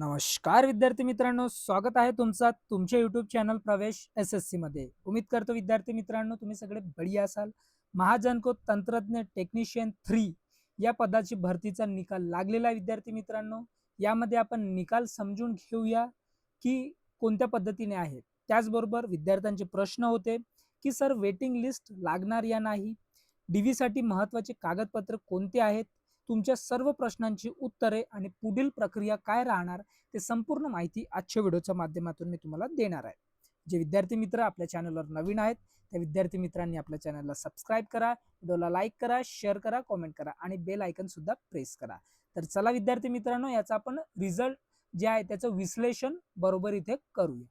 नमस्कार विद्यार्थी मित्रांनो स्वागत आहे तुमचा तुमच्या YouTube channel Pravesh S S C मध्ये. उम्मीद करतो विद्यार्थी मित्रांनो तुम्ही सगळे बढिया असाल. महाजनको तंत्रज्ञ टेक्निशियन थ्री या पदाची भरतीचा निकाल लागलेला आहे विद्यार्थी मित्रांनो. यामध्ये आपण निकाल समजून घेऊया की कोणत्या पद्धतीने आहे. त्याचबरोबर विद्यार्थ्यांचे प्रश्न होते की सर वेटिंग लिस्ट लागणार या नाही? डी व्हीसाठी महत्त्वाचे कागदपत्र कोणते आहेत? तुमच्या सर्व प्रश्नांची उत्तरे आणि पुढील प्रक्रिया काय राहणार ते संपूर्ण माहिती आजच्या व्हिडिओच्या माध्यमातून मी तुम्हाला देणार आहे. जे विद्यार्थी मित्र आपल्या चॅनलवर नवीन आहेत त्या विद्यार्थी मित्रांनी आपल्या चॅनलला सबस्क्राईब करा व्हिडिओला लाईक करा शेअर करा कॉमेंट करा आणि बेल आयकन सुद्धा प्रेस करा. तर चला विद्यार्थी मित्रांनो याचा आपण रिझल्ट जे आहे त्याचं विश्लेषण बरोबर इथे करूया.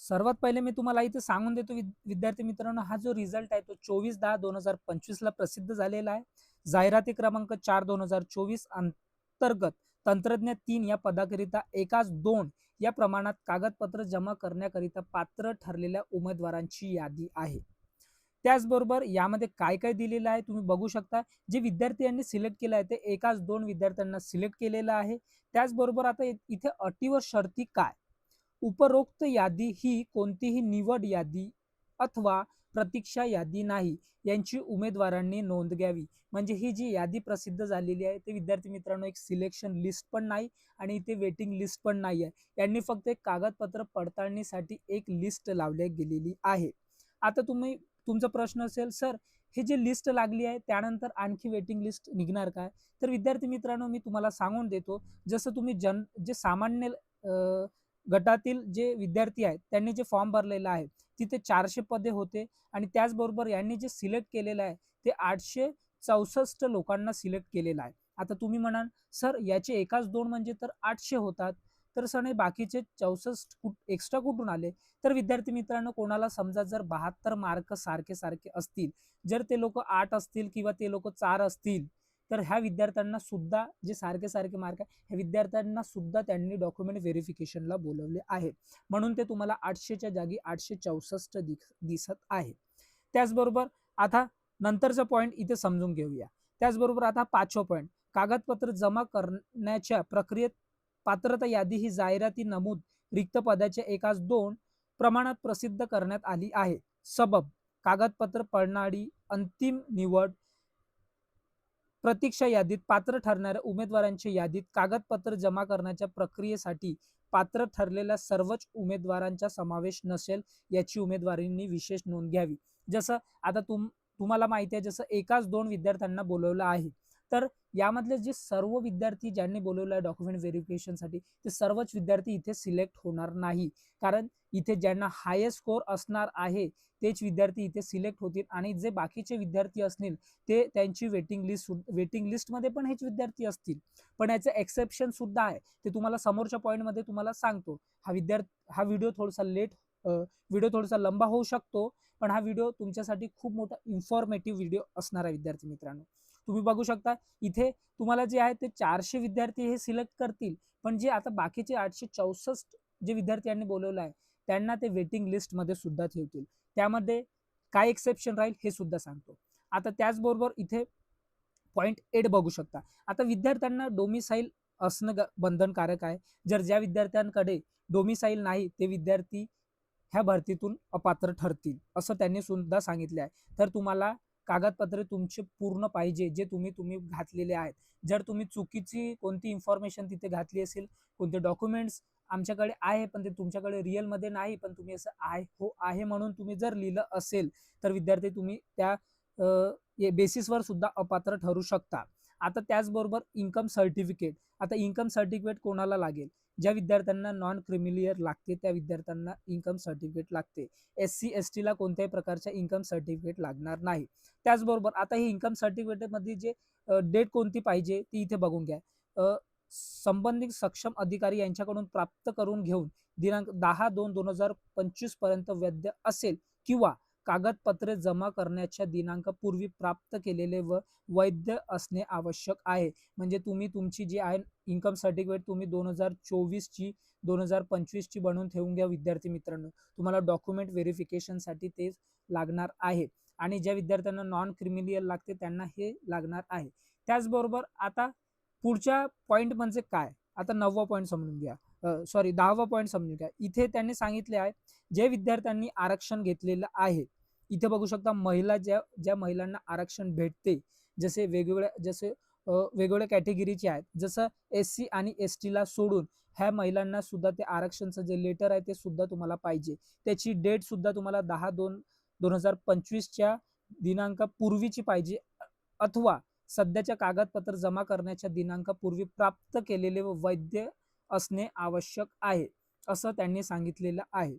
सर्वात पहिले मी तुम्हाला इथे सांगून देतो विद्यार्थी मित्रांनो हा जो रिझल्ट आहे तो चोवीस दहा दोन हजार पंचवीसला प्रसिद्ध झालेला आहे. जाहिराती क्रमांक चार दोन हजार चोवीस अंतर्गत तंत्रज्ञ तीन या पदाकरिता एकाच दोन या प्रमाणात कागदपत्र जमा करण्याकरिता पात्र ठरलेल्या उमेदवारांची यादी आहे. त्याचबरोबर यामध्ये काय काय दिलेलं आहे तुम्ही बघू शकता. जे विद्यार्थी यांनी सिलेक्ट केलं आहे ते एकाच दोन विद्यार्थ्यांना सिलेक्ट केलेलं आहे. त्याचबरोबर आता इथे अटी व शर्ती काय? उपरोक्त यादी ही कोणतीही निवड यादी अथवा प्रतीक्षा यादी नाही यांची उमेदवारांनी नोंद घ्यावी. म्हणजे ही जी यादी प्रसिद्ध झालेली आहे ते विद्यार्थी मित्रांनो एक सिलेक्शन लिस्ट पण नाही आणि इथे वेटिंग लिस्ट पण नाही आहे. यांनी फक्त एक कागदपत्र पडताळणीसाठी एक लिस्ट लावली गेलेली आहे. आता तुम्ही तुमचा प्रश्न असेल सर हे जे लिस्ट लागली आहे त्यानंतर आणखी वेटिंग लिस्ट निघणार काय? तर विद्यार्थी मित्रांनो मी तुम्हाला सांगून देतो जसं तुम्ही जन जे सामान्य गटातील जे विद्यार्थी आहेत त्यांनी जे फॉर्म भरलेला आहे तिथे चारशे पदे होते. आणि त्याचबरोबर यांनी जे सिलेक्ट केलेलं आहे ते आठशे चौसष्ट लोकांना सिलेक्ट केलेलं आहे. आता तुम्ही म्हणाल सर याचे एकाच दोन म्हणजे तर आठशे होतात. तर सर नाही बाकीचे चौसष्ट कुठ एक्स्ट्रा कुठून आले? तर विद्यार्थी मित्रांनो कोणाला समजा जर बहात्तर मार्क सारखे सारखे असतील जर ते लोक आठ असतील किंवा ते लोक चार असतील तर ह्या विद्यार्थ्यांना सुद्धा जे सारखे सारखे मार्क आहे ह्या विद्यार्थ्यांना सुद्धा त्यांनी डॉक्युमेंट व्हेरिफिकेशनला बोलवले आहे. म्हणून ते तुम्हाला आठशेच्या जागी आठशे चौसष्ट दिसत आहे. त्याचबरोबर आता नंतरचा पॉईंट इथे समजून घेऊया. त्याचबरोबर आता पाचवा पॉईंट कागदपत्र जमा करण्याच्या प्रक्रियेत पात्रता यादी ही जाहिराती नमूद रिक्त पदाच्या एकाच दोन प्रमाणात प्रसिद्ध करण्यात आली आहे. सबब कागदपत्र पडणारी अंतिम निवड प्रतीक्षा यादीत पात्र ठरणाऱ्या उमेदवारांच्या यादीत कागदपत्र जमा करण्याच्या प्रक्रियेसाठी पात्र ठरलेल्या सर्वच उमेदवारांचा समावेश नसेल याची उमेदवारांनी विशेष नोंद घ्यावी. जसं आता तुम तुम्हाला माहिती आहे जसं एकाच दोन विद्यार्थ्यांना बोलवलं आहे. तर यामधले जे सर्व विद्यार्थी ज्यांनी बोलवलं आहे डॉक्युमेंट व्हेरिफिकेशनसाठी ते सर्वच विद्यार्थी इथे सिलेक्ट होणार नाही. कारण इथे ज्यांना हायेस्ट स्कोर असणार आहे तेच विद्यार्थी इथे सिलेक्ट होतील आणि जे बाकीचे विद्यार्थी असतील ते त्यांची वेटिंग लिस्ट वेटिंग लिस्टमध्ये पण हेच विद्यार्थी असतील. पण याचं एक्सेप्शन सुद्धा आहे. ते तुम्हाला समोरच्या पॉईंटमध्ये तुम्हाला सांगतो. हा विद्यार्थी हा व्हिडिओ थोडासा लेट व्हिडिओ थोडासा लंबा होऊ शकतो पण हा व्हिडिओ तुमच्यासाठी खूप मोठा इन्फॉर्मेटिव्ह व्हिडिओ असणार आहे विद्यार्थी मित्रांनो. तुम्ही बघू शकता. इथे तुम्हाला जे आहे ते चारशे विद्यार्थी हे सिलेक्ट करतील. पण जे आता बाकीचे आठशे चौसष्ट जे विद्यार्थ्यांनी बोलवलं आहे त्यांना ते वेटिंग लिस्टमध्ये सुद्धा ठेवतील. त्यामध्ये काय एक्सेप्शन राहील हे सुद्धा सांगतो. आता त्याचबरोबर इथे पॉईंट एड बघू शकता. आता विद्यार्थ्यांना डोमिसाईल असणं बंधनकारक आहे. जर ज्या विद्यार्थ्यांकडे डोमिसाईल नाही ते विद्यार्थी ह्या भरतीतून अपात्र ठरतील असं त्यांनी सुद्धा सांगितले आहे. तर तुम्हाला कागदपत्रे तुमचे पूर्ण पाहिजे जे तुम्ही तुम्ही घातलेले आहेत. जर तुम्ही चुकीची कोणती इन्फॉर्मेशन तिथे घातली असेल कोणते डॉक्युमेंट्स आमच्याकडे आहे पण ते तुमच्याकडे रिअलमध्ये नाही पण तुम्ही असं आहे हो आहे म्हणून तुम्ही जर लिहिलं असेल तर विद्यार्थी तुम्ही त्या बेसिसवर सुद्धा अपात्र ठरू शकता. आता त्याचबरोबर इन्कम सर्टिफिकेट आता इन्कम सर्टिफिकेट कोणाला लागेल? ज्या विद्यार्थ्यांना नॉन क्रिमिलियर लागते त्या विद्यार्थ्यांना इन्कम सर्टिफिकेट लागते. एस सी एस टीला कोणत्याही प्रकारच्या इन्कम सर्टिफिकेट लागणार नाही. त्याचबरोबर आता हे इन्कम सर्टिफिकेटमध्ये जे डेट कोणती पाहिजे ती इथे बघून घ्या. संबंधित सक्षम अधिकारी यांच्याकडून प्राप्त करून घेऊन दिनांक दहा दोन दोन हजार पंचवीसपर्यंत वैध असेल किंवा कागदपत्रे जमा करण्याच्या दिनांकापूर्वी प्राप्त केलेले व वैध असणे आवश्यक आहे. म्हणजे तुम्ही तुमची जी आहे इन्कम सर्टिफिकेट तुम्ही दोन हजार चोवीसची दोन हजार पंचवीसची बनवून ठेवून घ्या विद्यार्थी मित्रांनो. तुम्हाला डॉक्युमेंट व्हेरिफिकेशनसाठी ते लागणार आहे. आणि ज्या विद्यार्थ्यांना नॉन क्रिमिलियर लागते त्यांना हे लागणार आहे. त्याचबरोबर आता पुढच्या पॉईंट म्हणजे काय? आता नववा पॉईंट समजून घ्या. सॉरी दहावा पॉईंट समजून घ्या. इथे त्यांनी सांगितले आहे जे विद्यार्थ्यांनी आरक्षण घेतलेलं आहे इथे बघू शकता महिला ज्या ज्या महिलांना आरक्षण भेटते जसे वेगवेगळ्या जसे वेगवेगळ्या कॅटेगरीचे आहेत जसं एस सी आणि एस टीला सोडून ह्या महिलांना सुद्धा ते आरक्षणचं जे लेटर आहे ते सुद्धा तुम्हाला पाहिजे. त्याची डेट सुद्धा तुम्हाला दहा दोन दोन हजार पंचवीसच्या दिनांकापूर्वीची पाहिजे अथवा सध्याच्या कागदपत्र जमा करण्याच्या दिनांकापूर्वी प्राप्त केलेले व वैध असणे आवश्यक आहे असं त्यांनी सांगितलेलं आहे.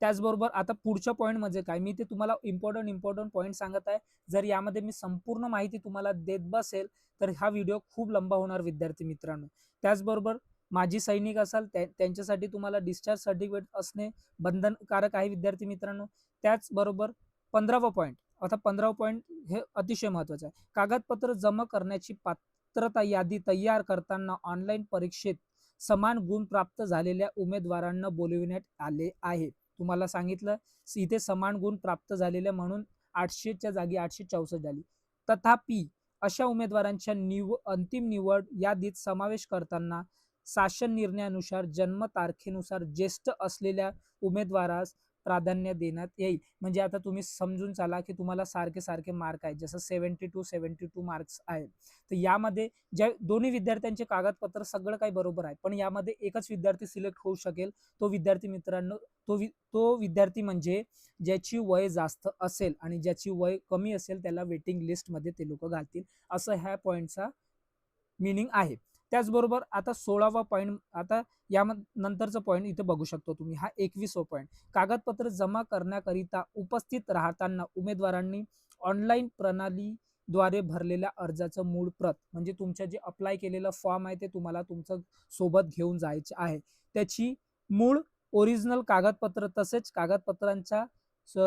त्याचबरोबर आता पुढच्या पॉईंट म्हणजे काय? मी ते तुम्हाला इम्पॉर्टंट इम्पॉर्टंट पॉईंट सांगत आहे. जर यामध्ये मी संपूर्ण माहिती तुम्हाला देत बसेल तर हा व्हिडिओ खूप लंबा होणार विद्यार्थी मित्रांनो. त्याचबरोबर माजी सैनिक असाल त्यांच्यासाठी तुम्हाला डिस्चार्ज सर्टिफिकेट असणे बंधनकारक आहे विद्यार्थी मित्रांनो. त्याचबरोबर पंधरावा पॉईंट आता पंधरावा पॉईंट हे अतिशय महत्वाचं आहे. कागदपत्र जमा करण्याची पात्रता यादी तयार करताना ऑनलाईन परीक्षेत समान गुण प्राप्त झालेल्या उमेदवारांना बोलविण्यात आले आहे. तुम्हाला सांगितलं इथे समान गुण प्राप्त झालेल्या म्हणून आठशेच्या जागी आठशे चौसष्ट झाली. तथापि अशा उमेदवारांच्या निव अंतिम निवड यादीत समावेश करताना शासन निर्णयानुसार जन्म तारखेनुसार ज्येष्ठ असलेल्या उमेदवारास प्राधान्य देण्यात येईल. म्हणजे आता तुम्ही समजून चाला की तुम्हाला सारखे सारखे मार्क आहेत. जसं seventy two seventy two marks आहेत. तर यामध्ये ज्या दोन्ही विद्यार्थ्यांचे कागदपत्र सगळं काही बरोबर आहे. पण यामध्ये एकच विद्यार्थी सिलेक्ट होऊ शकेल. तो विद्यार्थी मित्रांनो तो वि तो विद्यार्थी म्हणजे ज्याची वय जास्त असेल आणि ज्याची वय कमी असेल त्याला वेटिंग लिस्टमध्ये ते लोक घालतील. असं ह्या पॉईंटचा मिनिंग आहे. त्याचबरोबर आता सोळावा पॉईंट आता या नंतरचा पॉईंट इथे बघू शकतो तुम्ही. हा एकवीसवा पॉईंट कागदपत्र जमा करण्याकरिता उपस्थित राहताना उमेदवारांनी ऑनलाईन प्रणालीद्वारे भरलेल्या अर्जाचं मूळ प्रत म्हणजे तुमच्या जे अप्लाय केलेलं फॉर्म आहे ते तुम्हाला तुमचं सोबत घेऊन जायचे आहे. त्याची मूळ ओरिजिनल कागदपत्र तसेच कागदपत्रांच्या स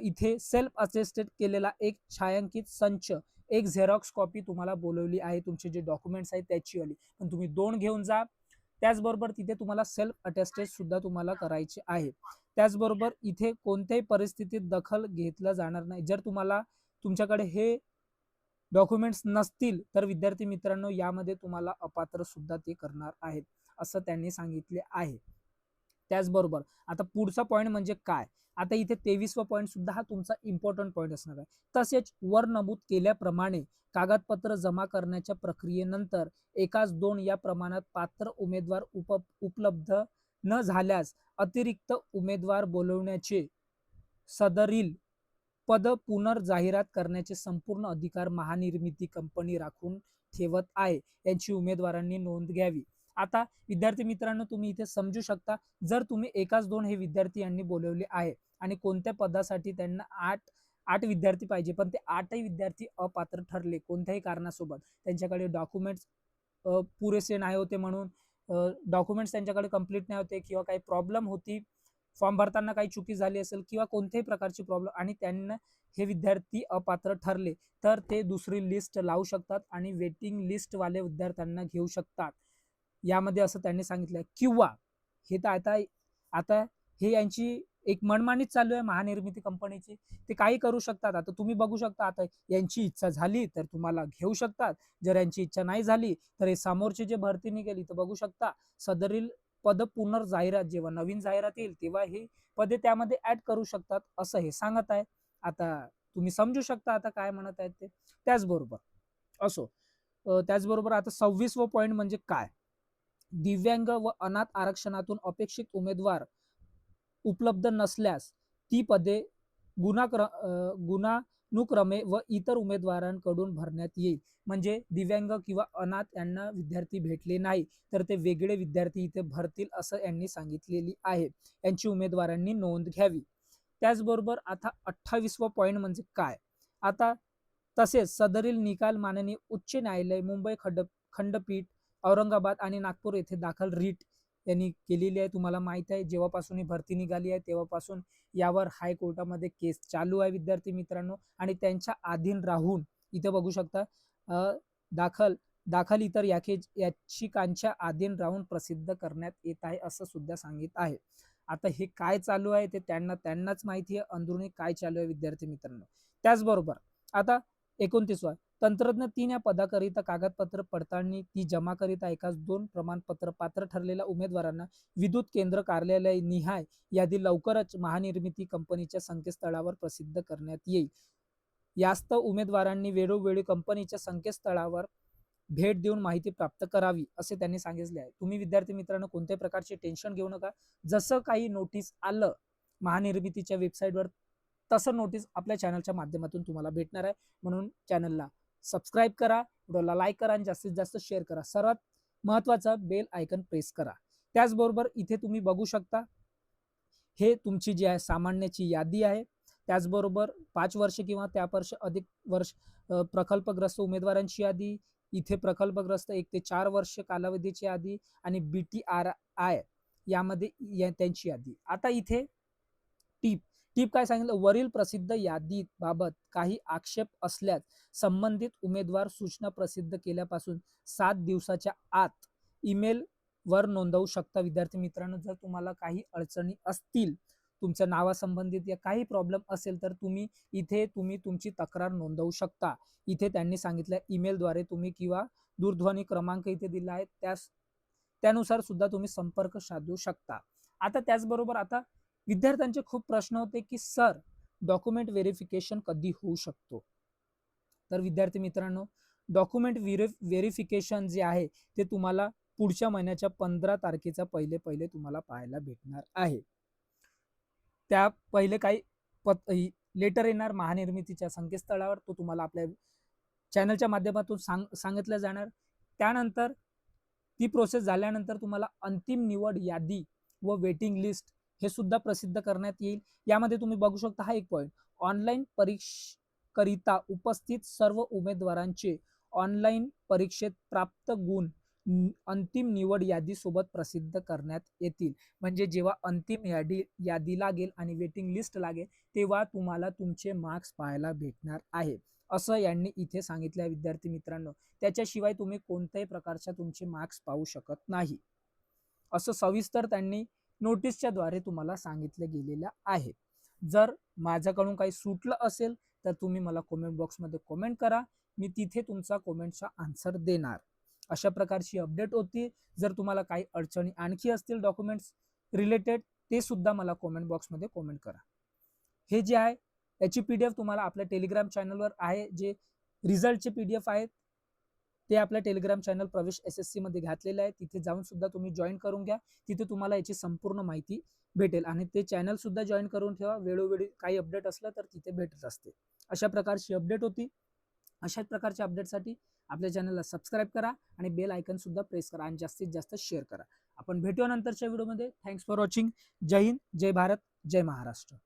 इथे सेल्फ अटेस्टेड केलेला एक छायांकित संच एक झेरॉक्स कॉपी तुम्हाला बोलवली आहे तुमचे जे डॉक्युमेंट्स आहेत त्याची आली. पण तुम्ही दोन घेऊन जा. त्याचबरोबर तिथे तुम्हाला सेल्फ अटेस्टेड सुद्धा तुम्हाला करायचे आहे. त्याचबरोबर इथे कोणत्याही परिस्थितीत दखल घेतला जाणार नाही. जर तुम्हाला तुमच्याकडे हे डॉक्युमेंट्स नसतील तर विद्यार्थी मित्रांनो यामध्ये तुम्हाला अपात्र सुद्धा ते करणार आहेत असं त्यांनी सांगितले आहे. त्याचबरोबर आता पुढचा पॉईंट म्हणजे काय? आता इथे तेवीसवा पॉईंट सुद्धा हा तुमचा इम्पॉर्टंट पॉईंट असणार आहे. तसेच वर नमूद केल्याप्रमाणे कागदपत्र जमा करण्याच्या प्रक्रियेनंतर एकाच दोन या प्रमाणात पात्र उमेदवार उप उपलब्ध न झाल्यास अतिरिक्त उमेदवार बोलवण्याचे सदरील पद पुनर्जाहिरात करण्याचे संपूर्ण अधिकार महानिर्मिती कंपनी राखून ठेवत आहे. यांची उमेदवारांनी नोंद घ्यावी. आता विद्यार्थी मित्रांनो तुम्ही इथे समजू शकता जर तुम्ही एकाच दोन हे विद्यार्थी यांनी बोलवले आहे आणि कोणत्या पदासाठी त्यांना आठ आठ विद्यार्थी पाहिजे पण ते आठही विद्यार्थी अपात्र ठरले कोणत्याही कारणासोबत. त्यांच्याकडे डॉक्युमेंट्स पुरेसे नाही होते म्हणून डॉक्युमेंट्स त्यांच्याकडे कंप्लीट नाही होते किंवा काही प्रॉब्लेम होती फॉर्म भरताना काही चुकी झाली असेल किंवा कोणत्याही प्रकारची प्रॉब्लेम आणि त्यांना हे विद्यार्थी अपात्र ठरले तर ते दुसरी लिस्ट लावू शकतात आणि वेटिंग लिस्टवाले विद्यार्थ्यांना घेऊ शकतात. यामध्ये असं त्यांनी सांगितलं किंवा हे तर आता आता हे यांची एक मनमानीच चालू आहे महानिर्मिती कंपनीची. ते काही करू शकतात. आता तुम्ही बघू शकता आता यांची इच्छा झाली तर तुम्हाला घेऊ शकतात. जर यांची इच्छा नाही झाली तर हे समोरची जे भरती निघाली तर बघू शकता सदरील पद पुनर्जाहिरात जेव्हा नवीन जाहिरात येईल तेव्हा ही पदे त्यामध्ये ऍड करू शकतात असं हे सांगत आहे. आता तुम्ही समजू शकता आता काय म्हणत आहेत ते. त्याचबरोबर असो त्याचबरोबर आता सव्वीसवं पॉईंट म्हणजे काय? दिव्यांग व अनाथ आरक्षणातून अपेक्षित उमेदवार उपलब्ध नसल्यास ती पदे गुणाक्र गुणानुक्रमे व इतर उमेदवारांकडून भरण्यात येईल. म्हणजे दिव्यांग किंवा अनाथ यांना विद्यार्थी भेटले नाही तर ते वेगळे विद्यार्थी इथे भरतील असं यांनी सांगितलेली आहे. यांची उमेदवारांनी नोंद घ्यावी. त्याचबरोबर आता अठ्ठावीसवा पॉईंट म्हणजे काय? आता तसेच सदरील निकाल माननीय उच्च न्यायालय मुंबई खंड खंडपीठ औरंगाबाद आणि नागपूर येथे दाखल रीट त्यांनी केलेली आहे. तुम्हाला माहीत आहे जेव्हापासून ही भरती निघाली आहे तेव्हापासून यावर हायकोर्टामध्ये केस चालू आहे विद्यार्थी मित्रांनो. आणि त्यांच्या अधीन राहून इथे बघू शकता दाखल दाखल इतर याखे याचिकांच्या अधीन राहून प्रसिद्ध करण्यात येत आहे असं सुद्धा सांगित आहे. आता हे काय चालू आहे ते त्यांना त्यांनाच माहिती आहे. अंदरुनी काय चालू आहे विद्यार्थी मित्रांनो? त्याचबरोबर आता एकोणतीसवा तंत्रज्ञ तीन या पदाकरिता कागदपत्र पडताळणी ती जमा करीता एकाच दोन प्रमाणपत्र पात्र ठरलेल्या उमेदवारांना विद्युत केंद्र कार्यालय निहाय यादी लवकरच महानिर्मिती कंपनीच्या संकेतस्थळावर प्रसिद्ध करण्यात येईल. यास्तव उमेदवारांनी वेळोवेळी कंपनीच्या संकेतस्थळावर भेट देऊन माहिती प्राप्त करावी असे त्यांनी सांगितले आहे. तुम्ही विद्यार्थी मित्रांनो कोणत्याही प्रकारचे टेन्शन घेऊ नका. जसं काही नोटीस आलं महानिर्मितीच्या वेबसाईटवर तसं नोटीस आपल्या चॅनलच्या माध्यमातून तुम्हाला भेटणार आहे. म्हणून चॅनलला सबस्क्राईब करा व्हिडिओला लाईक करा आणि जास्तीत जास्त शेअर करा. सर्वात महत्त्वाचं बेल आयकन प्रेस करा. त्याचबरोबर इथे तुम्ही बघू शकता हे तुमची जी आहे सामान्याची यादी आहे. त्याचबरोबर पाच वर्ष किंवा त्यापेक्षा अधिक वर्ष प्रकल्पग्रस्त उमेदवारांची यादी इथे प्रकल्पग्रस्त एक ते चार वर्ष कालावधीची यादी आणि बी टी आर आय यामध्ये या- त्यांची यादी. आता इथे टीप. टीप काय सांगितलं? वरील प्रसिद्ध यादीत बाबत काही आक्षेप असल्यास संबंधित उमेदवार सूचना प्रसिद्ध केल्यापासून सात दिवसाच्या आत ईमेल वर नोंदवू शकता. विद्यार्थी मित्रांनो जर तुम्हाला काही अडचणी असतील तुमच्या नावासंबंधित या काही प्रॉब्लेम असेल तर तुम्ही इथे तुम्ही तुमची तक्रार नोंदवू शकता. इथे त्यांनी सांगितलं ईमेलद्वारे तुम्ही किंवा दूरध्वनी क्रमांक इथे दिला आहे त्यास त्यानुसार सुद्धा तुम्ही संपर्क साधू शकता. आता त्याचबरोबर आता विद्यार्थ्यांचे खूप प्रश्न होते की सर डॉक्युमेंट व्हेरिफिकेशन कधी होऊ शकतो? तर विद्यार्थी मित्रांनो डॉक्युमेंट व्हेरिफिकेशन जे आहे ते तुम्हाला पुढच्या महिन्याच्या पंधरा तारखेचा पहिले पहिले तुम्हाला पाहायला भेटणार आहे. त्या पहिले काही पत लेटर येणार महानिर्मितीच्या संकेतस्थळावर तो तुम्हाला आपल्या चॅनलच्या माध्यमातून सांग सांगितलं जाणार. त्यानंतर ती प्रोसेस झाल्यानंतर तुम्हाला अंतिम निवड यादी व वेटिंग लिस्ट हे सुद्धा प्रसिद्ध करण्यात येईल. यामध्ये तुम्ही बघू शकता हा एक पॉईंट ऑनलाईन परीक्षकरिता उपस्थित सर्व उमेदवारांचे ऑनलाईन परीक्षेत प्राप्त गुण अंतिम निवड यादी सोबत प्रसिद्ध करण्यात येतील. म्हणजे जेव्हा अंतिम यादी यादी लागेल आणि वेटिंग लिस्ट लागेल तेव्हा तुम्हाला तुमचे मार्क्स पाहायला भेटणार आहे. असं यांनी इथे सांगितलं आहे विद्यार्थी मित्रांनो. त्याच्याशिवाय तुम्ही कोणत्याही प्रकारच्या तुमचे मार्क्स पाहू शकत नाही. असं सविस्तर त्यांनी नोटीसच्या द्वारे तुम्हाला सांगितलं गेलेलं आहे. जर माझ्याकडून काही सुटलं असेल तर तुम्ही मला कॉमेंट बॉक्समध्ये कॉमेंट करा. मी तिथे तुमचा कॉमेंटचा आन्सर देणार. अशा प्रकारची अपडेट होती. जर तुम्हाला काही अडचणी आणखी असतील डॉक्युमेंट्स रिलेटेड ते सुद्धा मला कॉमेंट बॉक्समध्ये कॉमेंट करा. हे जे आहे याची पी डी एफ तुम्हाला आपल्या टेलिग्राम चॅनलवर आहे. जे रिझल्टचे पी डी एफ आहेत ते आपल्या Telegram channel Pravesh S S C मध्ये घातलेले आहे तिथे जाऊन सुद्धा तुम्ही जॉईन करून घ्या. तिथे तुम्हाला याची संपूर्ण माहिती भेटेल. आणि ते चॅनल सुद्धा जॉईन करून ठेवा. वेळोवेळी काही अपडेट असलं तर तिथे भेटत असते. अशा प्रकारची अपडेट होती. अशाच प्रकारच्या अपडेटसाठी आपल्या चॅनलला सबस्क्राईब करा आणि बेल आयकन सुद्धा प्रेस करा आणि जास्तीत जास्त शेअर करा. आपण भेटूया नंतरच्या व्हिडिओमध्ये थँक्स फॉर वॉचिंग जय हिंद जय भारत जय महाराष्ट्र.